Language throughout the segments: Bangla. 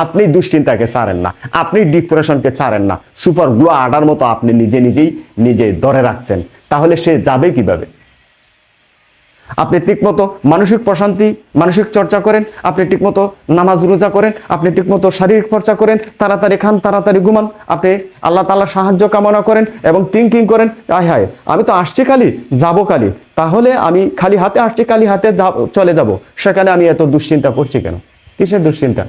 আপনি দুশ্চিন্তাকে ছাড়েন না, আপনি ডিপ্রেশনকে ছাড়েন না, সুপার গ্লো আডার মতো আপনি নিজে নিজেই নিজে ধরে রাখছেন, তাহলে সে যাবে কীভাবে? আপনি ঠিকমতো মানসিক প্রশান্তি, মানসিক চর্চা করেন, আপনি ঠিকমতো নামাজ রোজা করেন, আপনি ঠিকমতো শারীরিক চর্চা করেন, তাড়াতাড়ি খান, তাড়াতাড়ি ঘুমান, আপনি আল্লাহ তাআলার সাহায্য কামনা করেন এবং থিঙ্কিং করেন আয় হায়, আমি তো আসছি খালি যাব খালি তাহলে আমি খালি হাতে আসছি খালি হাতে চলে যাব, সেখানে আমি এত দুশ্চিন্তা করছি কেন? কিসের দুশ্চিন্তা?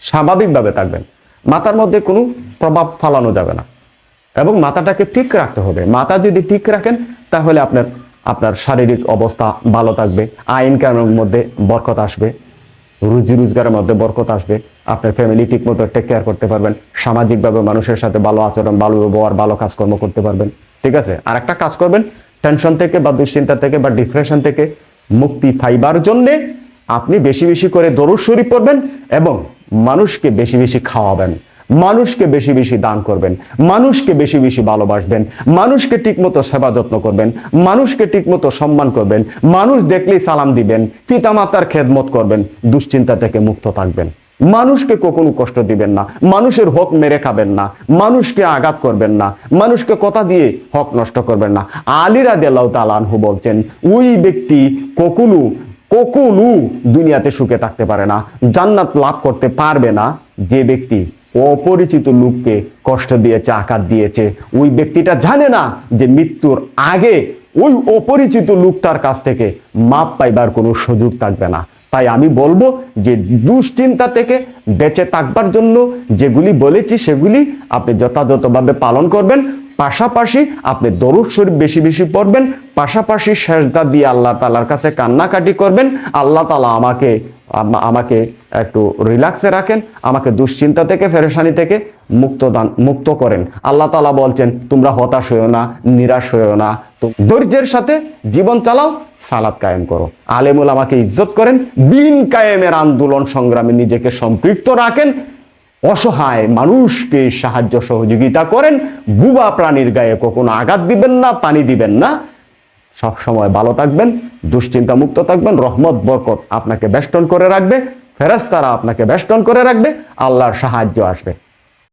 স্বাভাবিকভাবে থাকবেন। মাথার মধ্যে কোনো প্রভাব ফালানো যাবে না। এবং মাথাটাকে ঠিক রাখতে হবে। মাথা যদি ঠিক রাখেন, তাহলে আপনার আপনার শারীরিক অবস্থা ভালো থাকবে। আইন কানুনের মধ্যে বরকত আসবে। রুজি রোজগারের মধ্যে বরকত আসবে। আপনার ফ্যামিলি ঠিক মতো টেক কেয়ার করতে পারবেন। সামাজিকভাবে মানুষের সাথে ভালো আচরণ, ভালো ব্যবহার, ভালো কাজকর্ম করতে পারবেন। ঠিক আছে? আর একটা কাজ করবেন। টেনশন থেকে বা দুশ্চিন্তা থেকে বা ডিপ্রেশন থেকে মুক্তি ফাইবার জন্যে আপনি বেশি বেশি করে দরুদ শরীফ পড়বেন এবং মানুষকে বেশি বেশি খাওয়াবেন, মানুষকে বেশি বেশি দান করবেন, মানুষকে বেশি বেশি ভালোবাসবেন, মানুষকে ঠিকমতো সেবা যত্ন করবেন, মানুষকে ঠিকমতো সম্মান করবেন, মানুষ দেখলেই সালাম দিবেন, পিতামাতার খেদমত করবেন, দুশ্চিন্তা থেকে মুক্ত থাকবেন। মানুষকে কখনো কষ্ট দিবেন না, মানুষের হক মেরে খাবেন না, মানুষকে আঘাত করবেন না, মানুষকে কথা দিয়ে হক নষ্ট করবেন না। আলিরা দেলাউ তালানহু বলছেন, ওই ব্যক্তি কখনো কখনো দুনিয়াতে সুখে থাকতে পারে না, জান্নাত লাভ করতে পারবে না। যে ব্যক্তি অপরিচিত লোককে কষ্ট দিয়েছে, আঘাত দিয়েছে, ওই ব্যক্তিটা জানে না যে মৃত্যুর আগে ওই অপরিচিত লোকটার কাছ থেকে মাপ পাইবার কোনো সুযোগ থাকবে না। তাই আমি বলব যে দুশ্চিন্তা থেকে বেঁচে থাকবার জন্য যেগুলি বলেছি, সেগুলি আপনি যথাযথভাবে পালন করবেন। পাশাপাশি আপনি দরুদ শরীফ বেশি বেশি পড়বেন, পাশাপাশি সেজদা দিয়ে আল্লাহ তালার কাছে কান্নাকাটি করবেন। আল্লাহ তালা আমাকে, আম- আমাকে একটু রিল্যাক্সে রাখেন, আমাকে দুশ্চিন্তা থেকে, ফেরেশানি থেকে মুক্ত দান, মুক্ত করেন। আল্লাহ তালা বলছেন, তোমরা হতাশ হয়েও না, নিরাশ হয়েও না। তো ধৈর্যের সাথে জীবন চালাও সালাদ কায়েম করো। আলেমুল আমাকে ইজ্জত করেন, বিন কায়েমের আন্দোলন সংগ্রামে নিজেকে সম্পৃক্ত রাখেন। অসহায় মানুষকে সাহায্য সহযোগিতা করেন। বুবা প্রাণীর গায়ে কখনো আঘাত দিবেন না, পানি দিবেন না। সব সময় ভালো থাকবেন দুশ্চিন্তা মুক্ত থাকবেন, রহমত, বরকত আপনাকে বেষ্টন করে রাখবে ফেরাস্তারা আপনাকে বেষ্টন করে রাখবে, আল্লাহর সাহায্য আসবে।